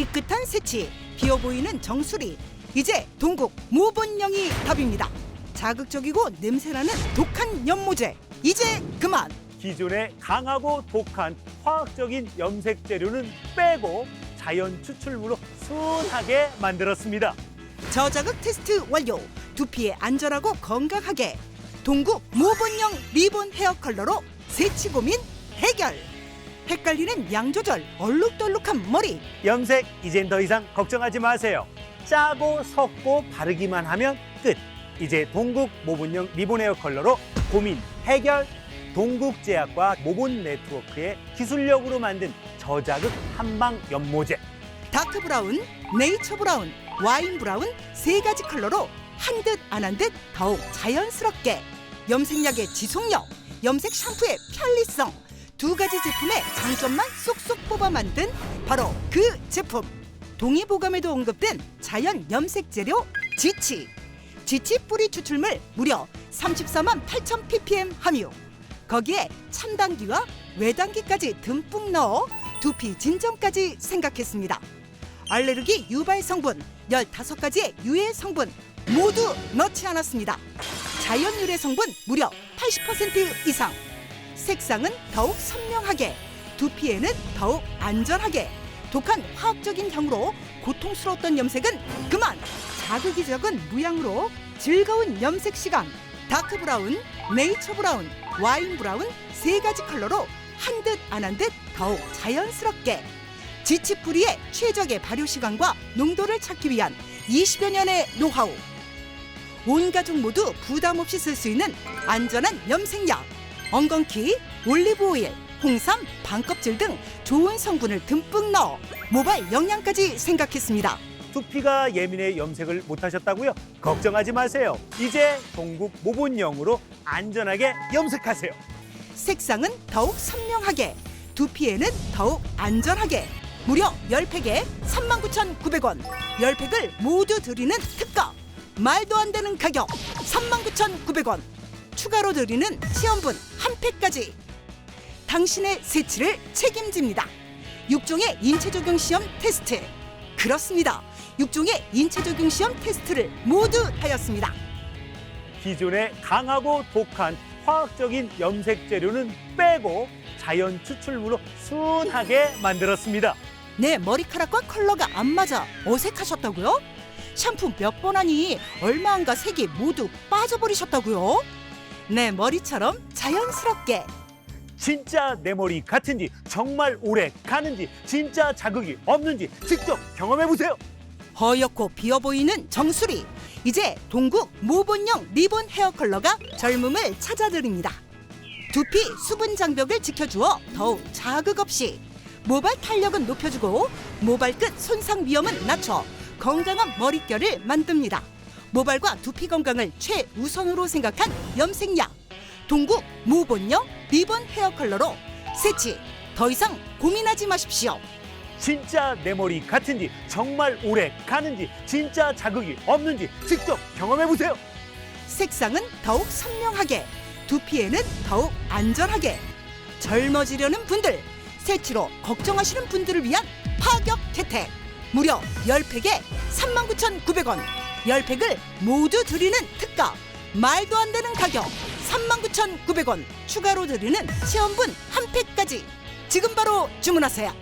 삐끗한 새치, 비어 보이는 정수리. 이제 동국 모본령이 답입니다. 자극적이고 냄새나는 독한 연모제. 이제 그만. 기존의 강하고 독한 화학적인 염색 재료는 빼고 자연 추출물로 순하게 만들었습니다. 저자극 테스트 완료. 두피에 안전하고 건강하게. 동국 모본령 리본 헤어 컬러로 새치 고민 해결. 헷갈리는 양 조절, 얼룩덜룩한 머리. 염색 이젠 더 이상 걱정하지 마세요. 짜고 섞고 바르기만 하면 끝. 이제 동국 모본형 리본 헤어 컬러로 고민 해결. 동국 제약과 모본 네트워크의 기술력으로 만든 저자극 한방 연모제. 다크 브라운, 네이처 브라운, 와인 브라운 세 가지 컬러로 한 듯 안 한 듯 더욱 자연스럽게 염색약의 지속력, 염색 샴푸의 편리성 두 가지 제품의 장점만 쏙쏙 뽑아 만든 바로 그 제품. 동의보감에도 언급된 자연 염색 재료 지치. 지치 뿌리 추출물 무려 34만 8천 ppm 함유. 거기에 첨단기와 외단기까지 듬뿍 넣어 두피 진정까지 생각했습니다. 알레르기 유발 성분 15가지의 유해 성분 모두 넣지 않았습니다. 자연 유래 성분 무려 80% 이상. 색상은 더욱 선명하게, 두피에는 더욱 안전하게. 독한 화학적인 향으로 고통스러웠던 염색은 그만. 자극이 적은 무향으로 즐거운 염색 시간. 다크 브라운, 네이처 브라운, 와인 브라운 세 가지 컬러로 한 듯 안 한 듯 더욱 자연스럽게 지치 뿌리의 최적의 발효 시간과 농도를 찾기 위한 20여 년의 노하우. 온 가족 모두 부담 없이 쓸 수 있는 안전한 염색약. 엉겅키, 올리브 오일, 홍삼, 반껍질 등 좋은 성분을 듬뿍 넣어 모발 영양까지 생각했습니다. 두피가 예민해 염색을 못하셨다고요? 걱정하지 마세요. 이제 동국 모본형으로 안전하게 염색하세요. 색상은 더욱 선명하게, 두피에는 더욱 안전하게. 무려 10팩에 39,900원. 10팩을 모두 드리는 특가. 말도 안 되는 가격 39,900원. 추가로 드리는 시험분 한 팩까지. 당신의 세치를 책임집니다. 육종의 인체 적용 시험 테스트. 그렇습니다. 육종의 인체 적용 시험 테스트를 모두 하였습니다. 기존의 강하고 독한 화학적인 염색 재료는 빼고 자연 추출물로 순하게 만들었습니다. 내 머리카락과 컬러가 안 맞아 어색하셨다고요? 샴푸 몇 번 하니 얼마 안가 색이 모두 빠져버리셨다고요? 내 머리처럼 자연스럽게. 진짜 내 머리 같은지 정말 오래 가는지 진짜 자극이 없는지 직접 경험해 보세요. 허옇고 비어 보이는 정수리. 이제 동국 모본형 리본 헤어 컬러가 젊음을 찾아드립니다. 두피 수분 장벽을 지켜주어 더욱 자극 없이 모발 탄력은 높여주고 모발 끝 손상 위험은 낮춰 건강한 머릿결을 만듭니다 모발과 두피 건강을 최우선으로 생각한 염색약 동국 모본형 리본 헤어 컬러로 새치 더 이상 고민하지 마십시오 진짜 내 머리 같은지 정말 오래 가는지 진짜 자극이 없는지 직접 경험해 보세요. 색상은 더욱 선명하게, 두피에는 더욱 안전하게. 젊어지려는 분들, 새치로 걱정하시는 분들을 위한 파격 혜택. 무려 10팩에 39,900원. 10팩을 모두 드리는 특가. 말도 안 되는 가격. 39,900원. 추가로 드리는 시험분 한 팩까지. 지금 바로 주문하세요.